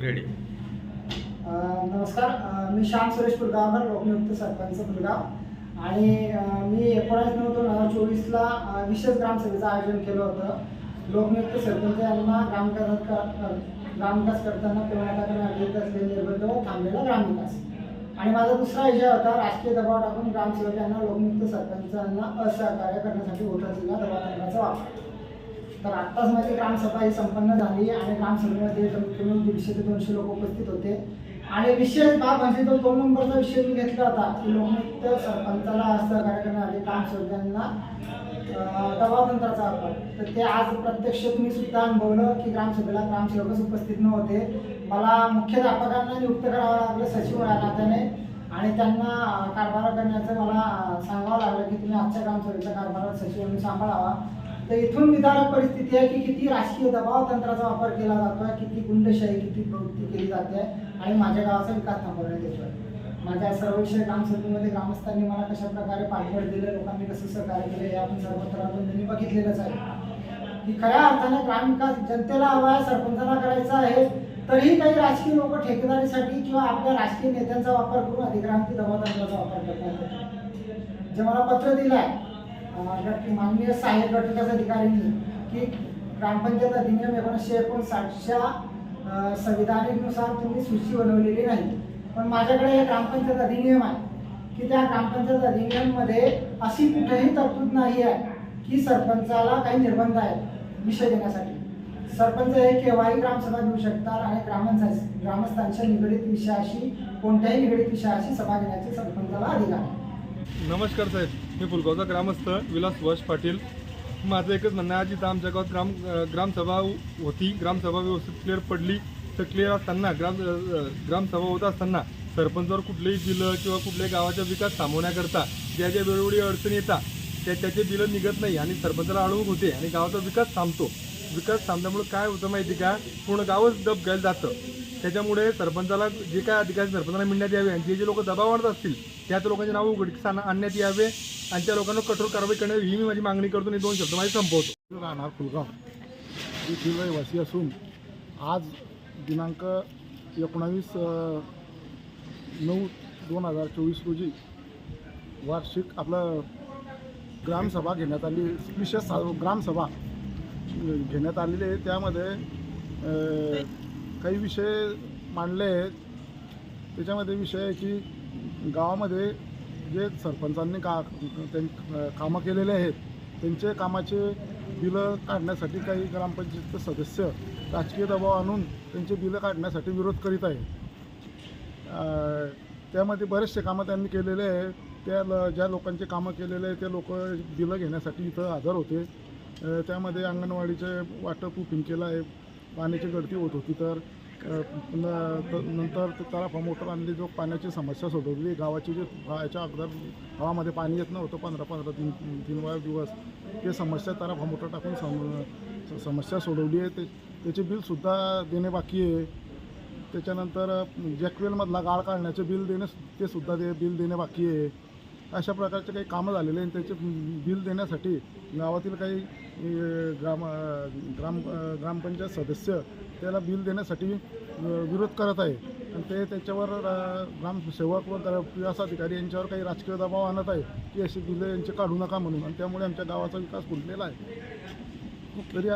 Ready नमस्कार. मी श्याम सुरेश पुलगावकर लोकनियुक्त सरपंच पुलगाव आणि मी एकोणीस नऊ दोन हजार चोवीसला विशेष ग्रामसभेचं आयोजन केलं होतं. लोकनियुक्त सरपंच यांना ग्रामविकास ग्रामविकास करताना पेवण्यात करण्यात असलेले निर्बंध व थांबलेला ग्रामविकास आणि माझा दुसरा विषय होता. राजकीय दबाव टाकून ग्रामसेवक यांना लोकनियुक्त सरपंचांना असहकार्य करण्यासाठी होता दबाव टाकण्याचा वापर. तर आत्ताच माझी ग्रामसभा ही संपन्न झाली आणि ग्रामसभेमध्ये कमीत कमी दीडशे ते दोनशे लोक उपस्थित होते. आणि विशेष बाब म्हणजे तो दोन नंबरचा विषय मी घेतला होता की लोकनियुक्त सरपंचाला सहकार्य करण्यासाठी ग्रामसेवकांना दवातंत्राचा वापर तर ते आज प्रत्यक्ष तुम्ही सुद्धा अनुभवलं की ग्रामसभेला ग्रामसेवकच उपस्थित नव्हते. मला मुख्याध्यापकांना नियुक्त करावं लागलं सचिव या नात्याने आणि त्यांना कारभार करण्याचं मला सांगावं लागलं की तुम्ही आजच्या ग्रामसभेचा कारभार सचिवांनी सांभाळावा. तर इथून विदारक परिस्थिती आहे की किती राजकीय दबाव तंत्राचा वापर केला जातोय किती गुंडशाही किती प्रवृत्ती केली जाते आणि माझ्या गावाचा विकास थांबवण्यात येतोय. माझ्या सर्वेक्षण विषय ग्रामसभेमध्ये ग्रामस्थांनी मला कशा प्रकारे पाठबळ दिलं लोकांनी कसं सहकार्य केलं हे आपण सर्वत्र बंधूंनी बघितलेलंच आहे. की खऱ्या अर्थाने ग्रामविकास जनतेला हवा आहे सरपंचाला करायचा आहे तरीही काही राजकीय लोक ठेकेदारीसाठी किंवा आपल्या राजकीय नेत्यांचा वापर करून अधिकारांची दबाव तंत्राचा वापर करतात जे मला पत्र दिलं आहे अं, माननीय सहाय्यक गटविकास अधिकाऱ्यांनी की ग्रामपंचायत अधिनियम एकोणीसशे एकोणसाठच्या संविधानानुसार तुम्ही सूची बनवलेली नाही. पण माझ्याकडे हे ग्रामपंचायत अधिनियम आहे की त्या ग्रामपंचायत अधिनियममध्ये अशी कुठेही तरतूद नाही आहे की सरपंचाला काही निर्बंध आहेत विषय देण्यासाठी. सरपंच हे केव्हाही ग्रामसभा घेऊ शकतात आणि ग्रामांचा ग्रामस्थांच्या निगडीत विषयाशी कोणत्याही निगडीत विषयाशी सभा घेण्याचे सरपंचाला अधिकार. आहे नमस्कार साहेब मी फुलगावचा ग्रामस्थ विलास वश पाटील. माझं एकच म्हणणं आहे आज आमच्या गावात ग्राम ग्रामसभा होती. ग्रामसभा व्यवस्थित क्लिअर पडली. तर क्लिअर असताना ग्राम ग्रामसभा होत असताना सरपंचावर कुठलेही बिलं किंवा कुठल्याही गावाचा विकास थांबवण्याकरता ज्या ज्या वेळोवेळी अडचणी येतात त्या त्याचे बिलं निघत नाही आणि सरपंचाला अडवूक होते आणि गावाचा विकास थांबतो. विकास थांबल्यामुळे काय होतं माहिती का? पूर्ण गावच दब घ्यायला जातं. त्याच्यामुळे सरपंचाला जे काय अधिकारी सरपंचाला मिळण्यात यावे आणि जे जे लोक दबाव आणत असतील त्या त्या लोकांचे नाव उघडकीस आणण्यात यावे आणि त्या लोकांना कठोर कारवाई करण्यात ही मी माझी मागणी करतो आणि दोन शब्द माझे संपवतो. राहणार फुलगाव ही रहिवासी असून आज दिनांक एकोणावीस नऊ दोन हजार चोवीस रोजी वार्षिक आपलं ग्रामसभा घेण्यात आली. विशेष सा ग्रामसभा घेण्यात आलेले आहे त्यामध्ये काही विषय मांडले आहेत. त्याच्यामध्ये विषय आहे की गावामध्ये जे सरपंचांनी का त्यां कामं केलेले आहेत त्यांचे कामाचे बिलं काढण्यासाठी काही ग्रामपंचायतचे सदस्य राजकीय दबाव आणून त्यांचे बिलं काढण्यासाठी विरोध करीत आहे त्यामध्ये बरेचसे कामं त्यांनी केलेले आहे त्या ल- ज्या लोकांचे कामं केलेले आहे ते लोक बिलं घेण्यासाठी इथं हजर होते. त्यामध्ये अंगणवाडीचे वाटप केलं आहे. पाण्याची गळती होत होती तर नंतर ते मोटर आणली. जो पाण्याची समस्या सोडवली. गावाची जे याच्या अगोदर गावामध्ये पाणी येत नव्हतं. पंधरा पंधरा तीन तीन वेळा दिवस. ते समस्या तलाफा मोटर टाकून सम समस्या सोडवली आहे. ते त्याचे बिलसुद्धा देणे बाकी आहे. त्याच्यानंतर जॅकवेलमधला गाळ काढण्याचे बिल देणे ते सुद्धा दे बिल देणे बाकी आहे. अशा प्रकारचे काही कामं झालेले आणि त्याचे बिल देण्यासाठी गावातील काही ग्राम ग्राम ग्रामपंचायत सदस्य त्याला बिल देण्यासाठी विरोध करत आहे. आणि ते त्याच्यावर ग्रामसेवक व विकास अधिकारी यांच्यावर काही राजकीय दबाव आणत आहे की अशी बिलं यांचे काढू नका म्हणून. आणि त्यामुळे आमच्या गावाचा विकास खुंटलेला आहे. तरी